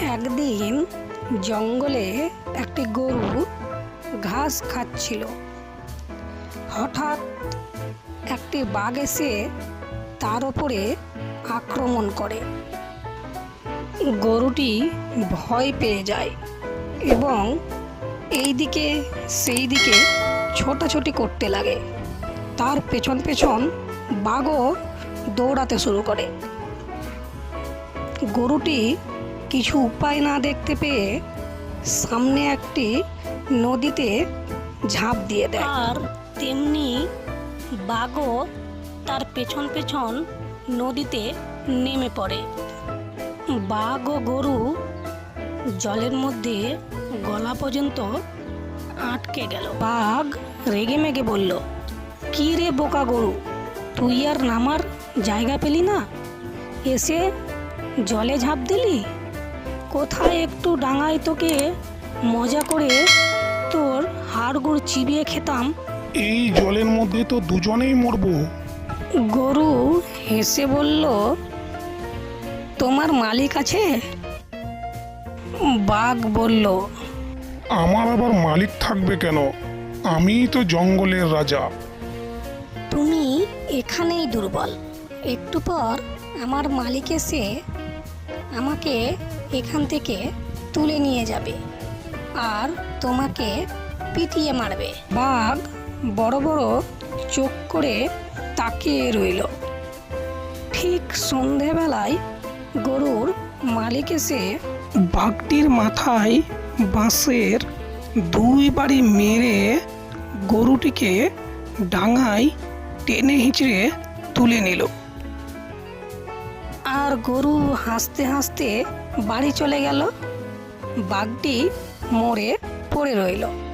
একদিন জঙ্গলে একটি গরু ঘাস খাচ্ছিল। হঠাৎ একটি বাঘ এসে তার ওপরে আক্রমণ করে। গরুটি ভয় পেয়ে যায় এবং এই দিকে সেই দিকে ছোটাছুটি করতে লাগে। তার পেছন পেছন বাঘও দৌড়াতে শুরু করে। গরুটি কিছু উপায় না দেখতে পেয়ে সামনে একটি নদীতে ঝাঁপ দিয়ে দেয়। আর তেমনি বাঘও তার পেছন পেছন নদীতে নেমে পড়ে। বাঘ ও গরু জলের মধ্যে গলা পর্যন্ত আটকে গেল। বাঘ রেগে মেগে বলল, কি রে বোকা গরু, তুই আর নামার জায়গা পেলি না? এসে জলে ঝাঁপ দিলি? কোথায় একটু ডাঙায় তোকে মজা করে তোর হাড়গুড় চিবিয়ে খেতাম। এই জলের মধ্যে তো দুজনেই মরবো। গরু হেসে বলল তোমার মালিক আছে? বাঘ বলল আমার আবার মালিক থাকবে কেন? আমিই তো জঙ্গলের রাজা। তুমি এখানেই দুর্বল। একটু পর আমার মালিক এসে আমাকে এখান থেকে তুলে নিয়ে যাবে। আর তোমাকে পিটিয়ে মারবে। বাঘ বড় বড় চোখ করে তাকিয়ে রইল। ঠিক সন্ধেবেলায় গরুর মালিক এসে বাঘটির মাথায় বাঁশের দুই বাড়ি মেরে গরুটিকে ডাঙায় টেনে হিঁচড়ে তুলে নিল। আর গরু হাসতে হাসতে বাড়ি চলে গেল। বাঘটি মরে পড়ে রইল।